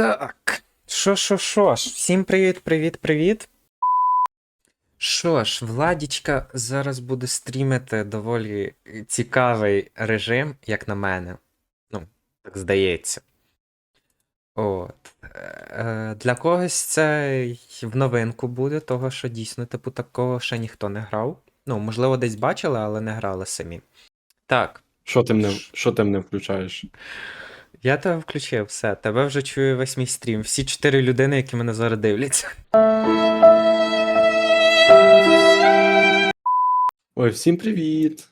Так. Що, що, що ж, всім привіт, привіт, привіт. Що ж, Владічка зараз буде стрімити доволі цікавий режим, як на мене. Ну, так здається. От. Е, Для когось це й в новинку буде, того що дійсно, типу, такого ще ніхто не грав. Ну, можливо, десь бачили, але не грали самі. Так. Що ти мене, що ти мене включаєш? Я тебе включив, все. Тебе вже чує весь мій стрім. Всі чотири людини, які мене зараз дивляться. Ой, всім привіт!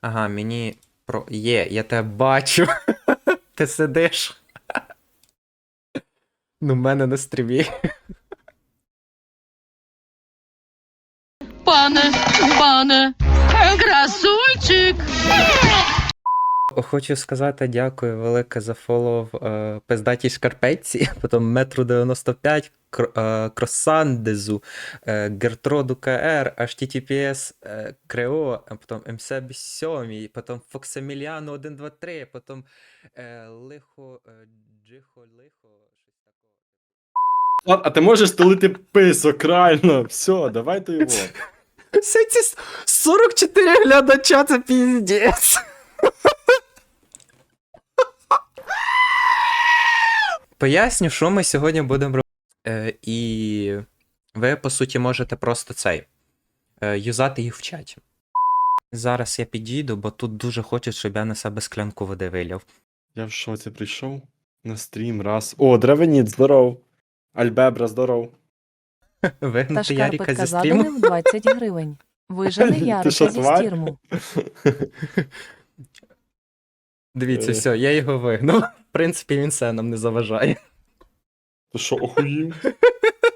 Ага, мені про. Є, я тебе бачу. Ти сидиш. Ну, в мене на стрімі. Пане, пане, красунчик. Хочу сказати дякую велике за фоллоу в е, пиздатій шкарпетці, потім метру 95, кр, е, Кросандезу, е, Гертроду КР, HTTPS е, Крео, а потім МСБ 7, потім Фоксаміліану 123, потім е, Лихо, е, Джихо, Лихо. А, а ти можеш столити писок, реально. Все, давайте його. Все ці с- 44 глядача, це піздець. Поясню, що ми сьогодні будемо робити. Е, і ви, по суті, можете просто цей е, юзати їх в чаті. Зараз я підійду, бо тут дуже хочуть, щоб я на себе склянку води вилів. Я в шоці прийшов на стрім раз. О, Древеніт, здоров. Альбебра, здоров. Вигнати Яріка зі стріму. задумів 20 гривень. Вижени Ти Ярика що, зі тварь? стірму. Дивіться, Е. все, я його вигнав. В принципі, він все нам не заважає. Ти що, охуїв?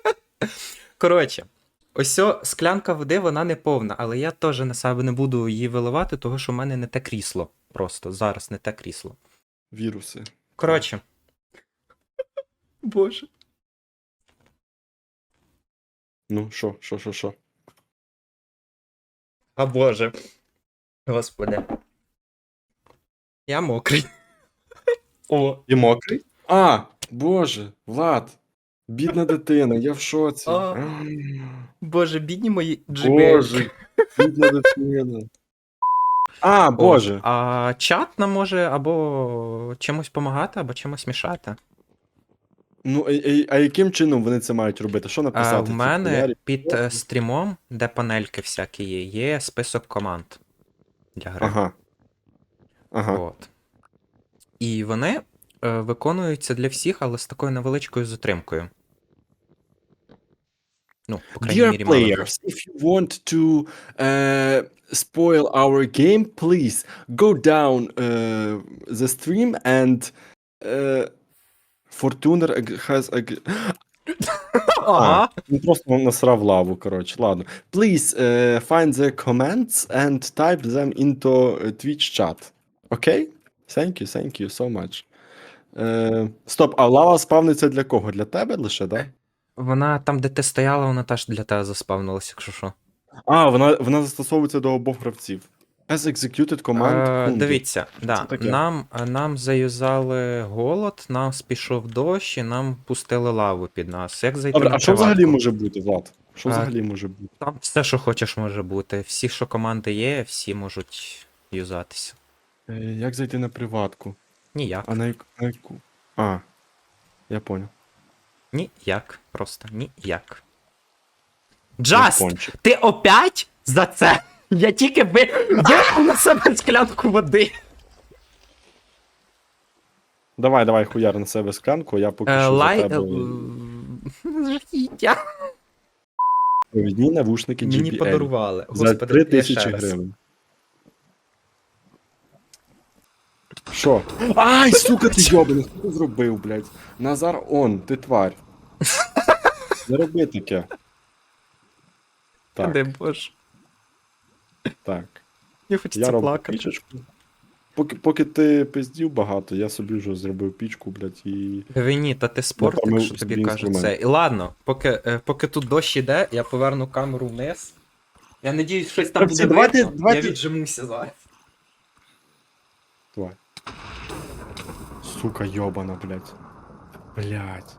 Коротше, ось ця склянка води, вона не повна, але я теж на себе не буду її виливати, тому що в мене не те крісло. Просто зараз не те крісло. Віруси. Коротше. Боже. Ну, що, що, що, що? А боже. Господи. Я мокрий. О. І мокрий? А, боже, Влад. Бідна дитина, я в шоці. А. Боже, бідні мої джибельки. Боже, бідна дитина. А, боже. О, а чат нам може або чимось допомагати, або чимось мішати. Ну, а, а, а яким чином вони це мають робити? Що написати? А, в Типу, мене під е, стрімом, де панельки всякі є, є список команд для гри. Ага. Ага. От. І вони е, виконуються для всіх, але з такою невеличкою затримкою. Ну, по крайній Dear мірі, мало players, if you want to uh, spoil our game, please go down uh, the stream and uh, Fortuner ag- has ag- Ага. Він просто насрав лаву, коротше. Ладно. Please uh, find the comments and type them into uh, Twitch chat. Окей? Thank you, thank you so much. Е, стоп, а лава спавниться для кого? Для тебе лише. Да? Вона там, де ти стояла, вона теж для тебе заспавнилася, якщо що. А, вона, вона застосовується до обох гравців. As executed command. Е, дивіться, да, таке? нам, нам заюзали голод, нам спішов дощ і нам пустили лаву під нас. Як зайти Добре, на а що взагалі може бути, Влад? Що А, взагалі може бути? Там все, що хочеш, може бути. Всі, що команди є, всі можуть юзатися. Е, як зайти на приватку? Ніяк. А на, яку- на яку? А, я понял. Ніяк. Просто ніяк. Джаст! Ти опять за це? Я тільки ви... випив на себе склянку води. Давай, давай, хуяр на себе склянку, я поки Е, що лай... за тебе е, Жахіття. провідні навушники Мені JBL. подарували. За Господи, 3 я тисячі раз. гривень. Що? Ай, сука, ти йобаний, що ти зробив, блядь? Назар он, ти тварь. Не роби таке. Так, Де боже. так. Я хочеться Я роблю плакати. пічечку. Поки, поки ти пиздів багато, я собі вже зробив пічку, блядь, і. Гвіні, та ти спортик, Напевно, що тобі собі кажуть це. інструмент. І ладно, поки, е, поки тут дощ іде, я поверну камеру вниз. Я надіюсь, щось там Хлопці, буде давайте- видно. давайте- Я віджимуся зараз. Сука, йобана, блядь. Блядь.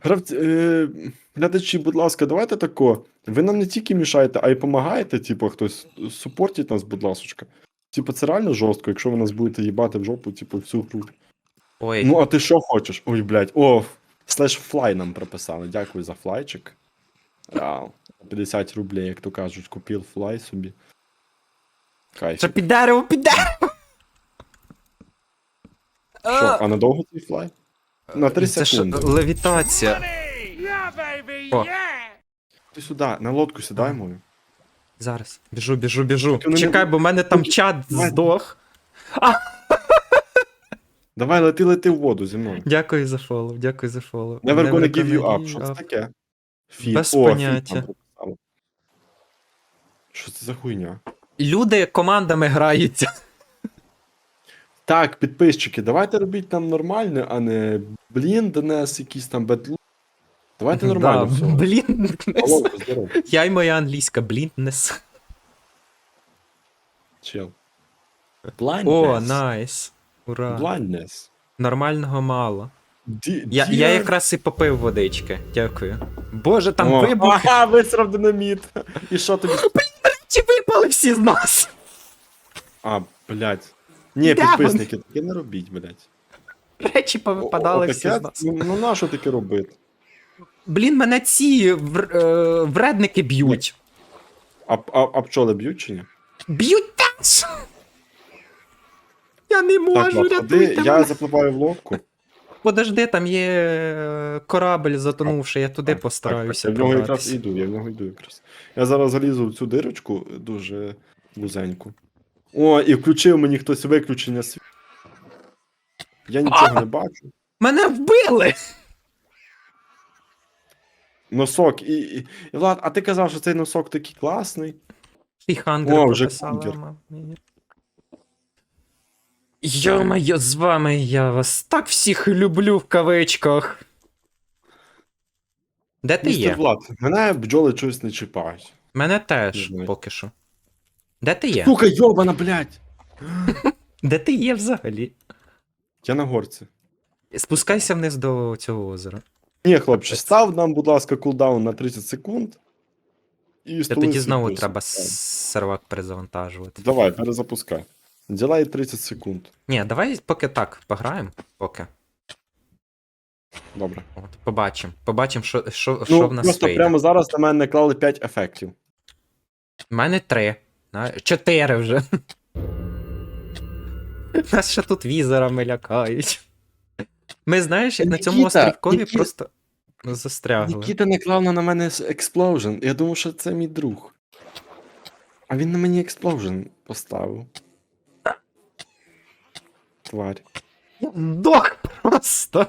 Гравці, е, глядачі, будь ласка, давайте тако. Ви нам не тільки мішаєте, а й допомагаєте, типу, хтось супортіть нас, будь ласочка. Типу, це реально жорстко, якщо ви нас будете їбати в жопу, типу, всю гру. Ой, Ну, а ти що хочеш? Ой, блядь. О, слеш флай нам прописали. Дякую за флайчик. Вау. 50 рублей, як то кажуть, купив флай собі. Кайф. що під дерево, під дерево! Що, а надовго цей флай? На 3 Це ж секунди. левітація. О, Ти сюди, на лодку сідай мою. зараз. Біжу, біжу, біжу. Чекай, бо в мене там чат Давай. здох. Давай, лети, лети в воду зі мною. Дякую за фоллоу, дякую за фоллоу. Never gonna give you up. Що це таке? Фіт. Без О, поняття. прописали. Що це за хуйня? Люди командами граються. Так, підписчики, давайте робіть нам нормальне, а не блін, ДНС, якийсь там бедлу. Давайте нормально Да, все. Блін. Алло, здорово, Я й моя англійська, блінднес. чел. О, Blindness. найс. Ура. Blindness. Нормального мало. Ді- Я, я якраз і попив водички. Дякую. Боже, там О, вибух. Ага, висрав динаміт. І що тобі? Чи випали всі з нас? А, блядь. Ні, Де підписники, таке не робіть, блядь. Речі повипадали О, всі таке? з нас. Ну, ну на що таке робити? Блін, мене ці вр- е, вредники б'ють. А, а, а пчоли б'ють чи ні? Б'ють теж! Я не Так, можу, ладно, рятуйте я мене. запливаю в лодку. Подожди, там є е, корабль затонувший, я туди постараюся так, так, Я в нього якраз пробратися. і йду, я в нього йду якраз. Я зараз залізу в цю дирочку дуже вузеньку. О, і включив мені хтось виключення світла. Я нічого не бачу. Мене вбили! Носок і, і. і Влад, а ти казав, що цей носок такий класний. І хангер О, вже хангер. Йо-моє, з вами я вас так всіх люблю в кавичках. Де ти Містер є? Влад, мене бджоли чогось не чіпають. Мене теж поки що. Де ти є? Сука, йобана, блядь! Де ти є взагалі? Я на горці. Спускайся вниз до цього озера. Ні, хлопче, став нам, будь ласка, кулдаун на 30 секунд. І Та тоді знову треба сервак перезавантажувати. Давай, перезапускай. Ділай 30 секунд. Ні, давай поки так пограємо, поки. Добре. От, побачимо. Побачимо, що, що, ну, що в нас. Просто вийде. прямо зараз на мене наклали 5 ефектів. У мене 3. Чотири вже. Нас ще тут візерами лякають. Ми, знаєш, на цьому острівкові Нікіта. просто застрягли. Нікіта наклав на мене Explosion. Я думав, що це мій друг. А він на мені Explosion поставив. Тварь. Я здох просто.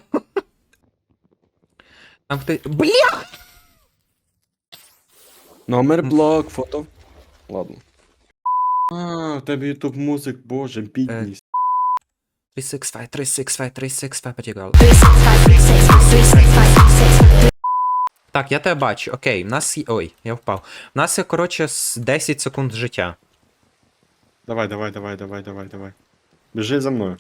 Там хто... Бля! Номер блок, фото. Ладно. А, у тебе YouTube музик, боже, бідність. 365, 365, 365, потягали. Так, я тебе бачу. Окей, в нас є. Ой, я впав. У нас є, коротше, с- 10 секунд життя. Давай, давай, давай, давай, давай, давай. Біжи за мною.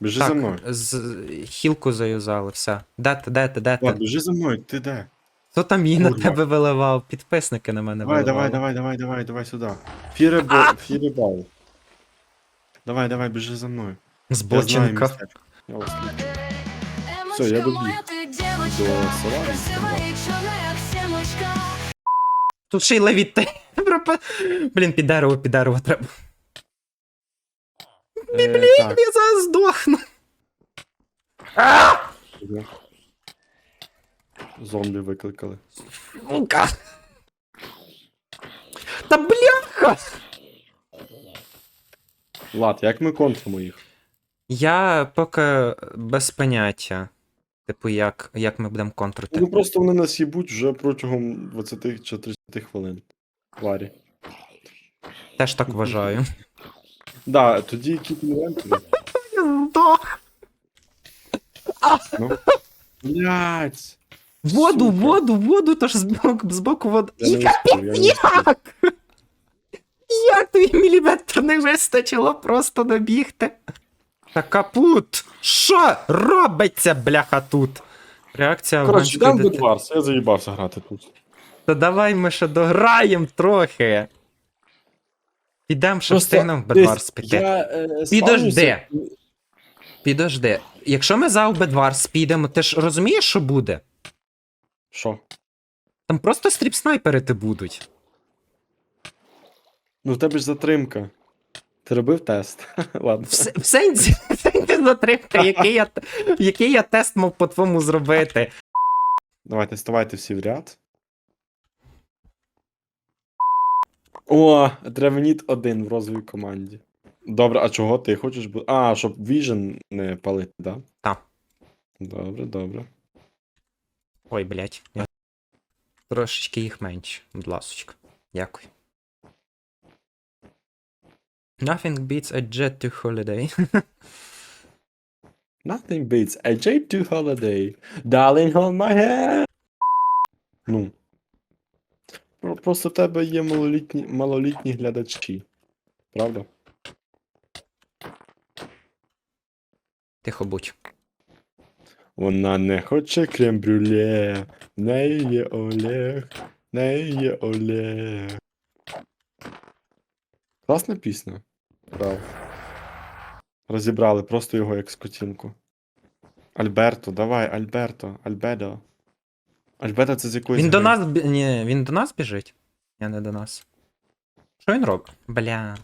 Біжи за мною. з... хілку заюзали, все. Де ти, де ти, де Влад, ти? біжи за мною, ти де? Хто там її на Курва. тебе виливав? Підписники на мене Давай, виливали. давай, давай, давай, давай, давай сюди. Фіребал, фіребал. Давай, давай, біжи за мною. Я знаю Збоченка. містечко. Я вас люблю. Все, я добіг. До села. Тут ще й левіти. Блін, під дерево, під дерево треба. Так, Я зараз здохну. сюди. Зомбі викликали. Сука. Та бляха! Влад, як ми контримо їх? Я поки без поняття. Типу, як, як ми будемо контрити. Ну просто вони нас їбуть вже протягом 20 чи 30 хвилин. Тварі. Теж так вважаю. Да, тоді. Я. Ну. Блять! Воду, Сука. воду, воду, тож збоку, збоку вода. Я не успів, я не. Як? Як тобі міліметр не вистачило просто добігти? Та капут! Що робиться, бляха, тут? Реакція Коротше, в Бедварс, я заїбався грати тут. Та давай ми ще дограємо трохи. Підемо, щоб встигнемо в Бедварс піти. Е, Підожди. Підожди. Якщо ми за Бедварс підемо, ти ж розумієш, що буде? Що? Там просто стріп-снайперити будуть. Ну в тебе ж затримка. Ти робив тест? Ладно. В, в сенсі, затримка, який я, який я тест мав по-твому зробити. Давайте, ставайте всі в ряд. О, Древеніт один в розовій команді. Добре, а чого ти хочеш бути? А, щоб Vision не палити, да? Так. Добре, добре. Ой, блядь. Я... Трошечки їх менше, будь ласочка. Дякую. Nothing beats a jet to holiday. Nothing beats a J2 holiday. Darling, hold my hand. Ну. Просто в тебе є малолітні, малолітні глядачі. Правда? Тихо будь. Вона не хоче крем-брюле. В неї є Олег. В неї є Олег. Класна пісня. Брав. Розібрали просто його як скотінку. Альберто, давай, Альберто, Альбедо. Альбедо це з якоїсь. Він до гри. нас. бі- Ні, він до нас біжить. Я не до нас. Що він робить? Бля.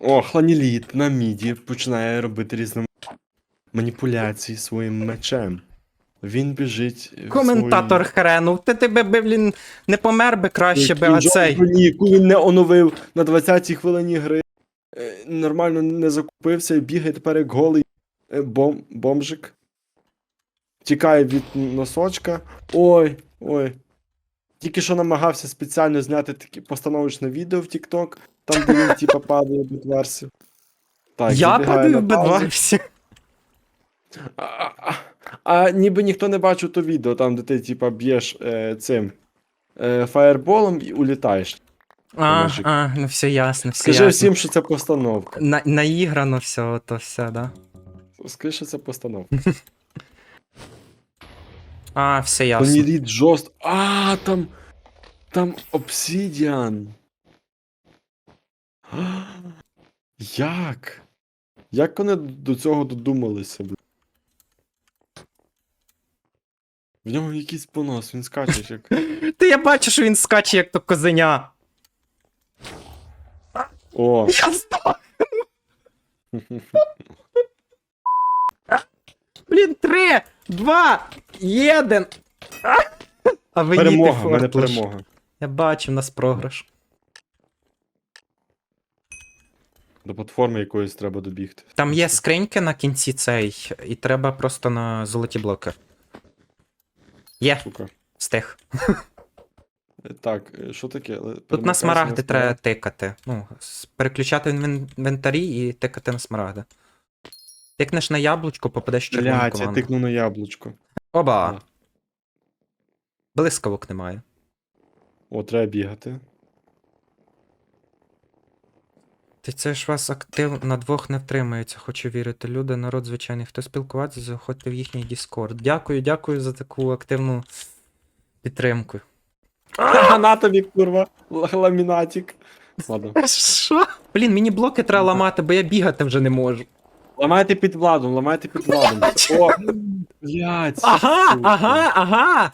О, хланіліт на міді починає робити різні маніпуляції своїм мечем. Він біжить. в Коментатор своїй- хренув. Ти тебе би, блін, не помер би краще би, Кінг а цей. Броні, яку він не оновив на 20-й хвилині гри. Е, Нормально не закупився і бігає тепер як голий е, бом, бомжик. Тікає від носочка. Ой, ой. Тільки що намагався спеціально зняти таке постановочне відео в TikTok, там де він типа падає в бетварсі. Так, Я забігає падаю в паузу. бедварсі. А, а, а, ніби ніхто не бачив то відео, там де ти типа б'єш е, цим е, фаєрболом і улітаєш. А, Мужик. а, ну все ясно, все Скажи ясно. всім, що це постановка. На, наіграно все, то все, да. Скажи, що це постановка. А, все ясно. Планірід жорст. А, там. Там обсідіан. А, Як? Як вони до цього додумалися, бля? В нього якийсь понос, він скаче, як. Ти я бачу, що він скаче, як то козеня. О, Я здох. Блін, три, два, єдин. А ви перемога, в мене перемога. Я бачу, в нас програш. До платформи якоїсь треба добігти. Там є скриньки на кінці цей, і треба просто на золоті блоки. Є, Сука. встиг. Так, е, що таке? Тут на смарагди треба тикати. Ну, переключати інвен- інвентарі і тикати на смарагди. Тикнеш на яблучко, попадеш в червону Блять, я команду. тикну на яблучко. Оба! Да. Блискавок немає. О, треба бігати. Ти це ж вас актив на двох не втримається, хочу вірити. Люди, народ звичайний. Хто спілкуватися, заходьте в їхній Discord. Дякую, дякую за таку активну підтримку. На тобі, курва, л- ламінатик. Ладно. Що? Блін, мені блоки треба ламати, бо я бігати вже не можу. Ламайте під владом, ламайте під владом. О, блядь. Ага, ага, ага.